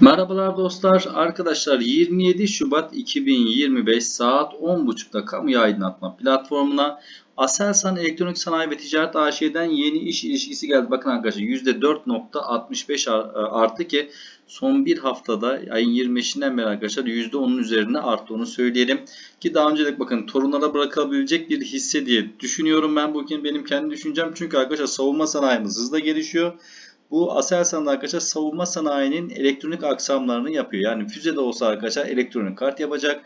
Merhabalar dostlar. Arkadaşlar 27 Şubat 2025 saat 10.30'da kamu aydınlatma platformuna Aselsan Elektronik Sanayi ve Ticaret AŞ'den yeni iş ilişkisi geldi. Bakın arkadaşlar %4.65 ar- arttı ki son bir haftada ayın 25'inden beri arkadaşlar %10'un üzerine arttı onu söyleyelim. Ki daha önce de bakın torunlara bırakabilecek bir hisse diye düşünüyorum ben bugün benim kendi düşüncem. Çünkü arkadaşlar savunma sanayimiz hızla gelişiyor. Bu Aselsan'da arkadaşlar savunma sanayinin elektronik aksamlarını yapıyor. Yani füze de olsa arkadaşlar elektronik kart yapacak.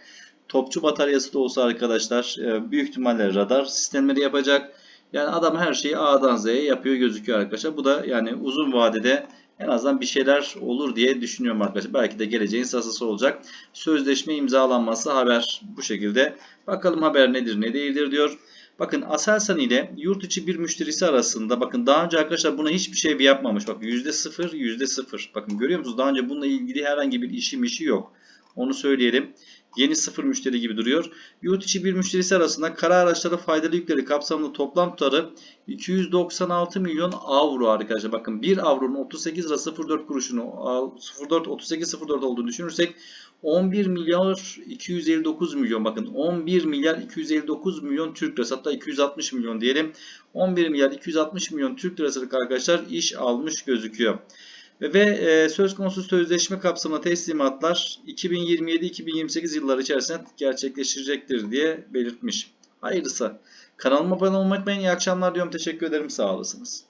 Topçu bataryası da olsa arkadaşlar e, büyük ihtimalle radar sistemleri yapacak. Yani adam her şeyi A'dan Z'ye yapıyor gözüküyor arkadaşlar. Bu da yani uzun vadede en azından bir şeyler olur diye düşünüyorum arkadaşlar. Belki de geleceğin sasısı olacak. Sözleşme imzalanması haber bu şekilde. Bakalım haber nedir ne değildir diyor. Bakın Aselsan ile yurt içi bir müşterisi arasında bakın daha önce arkadaşlar buna hiçbir şey yapmamış. Bak %0 %0. Bakın görüyor musunuz? Daha önce bununla ilgili herhangi bir işi mişi yok. Onu söyleyelim. Yeni sıfır müşteri gibi duruyor. Yurt içi bir müşterisi arasında kara araçları faydalı yükleri kapsamında toplam tutarı 296 milyon avro arkadaşlar. Bakın 1 avronun 38 lira 04 kuruşunu 04 38 04 olduğunu düşünürsek 11 milyar 259 milyon bakın 11 milyar 259 milyon Türk lirası hatta 260 milyon diyelim. 11 milyar 260 milyon Türk lirasılık arkadaşlar iş almış gözüküyor. Ve, e, söz konusu sözleşme kapsamında teslimatlar 2027-2028 yılları içerisinde gerçekleşecektir diye belirtmiş. Hayırlısı. Kanalıma abone olmayı unutmayın. İyi akşamlar diyorum. Teşekkür ederim. Sağ olasınız.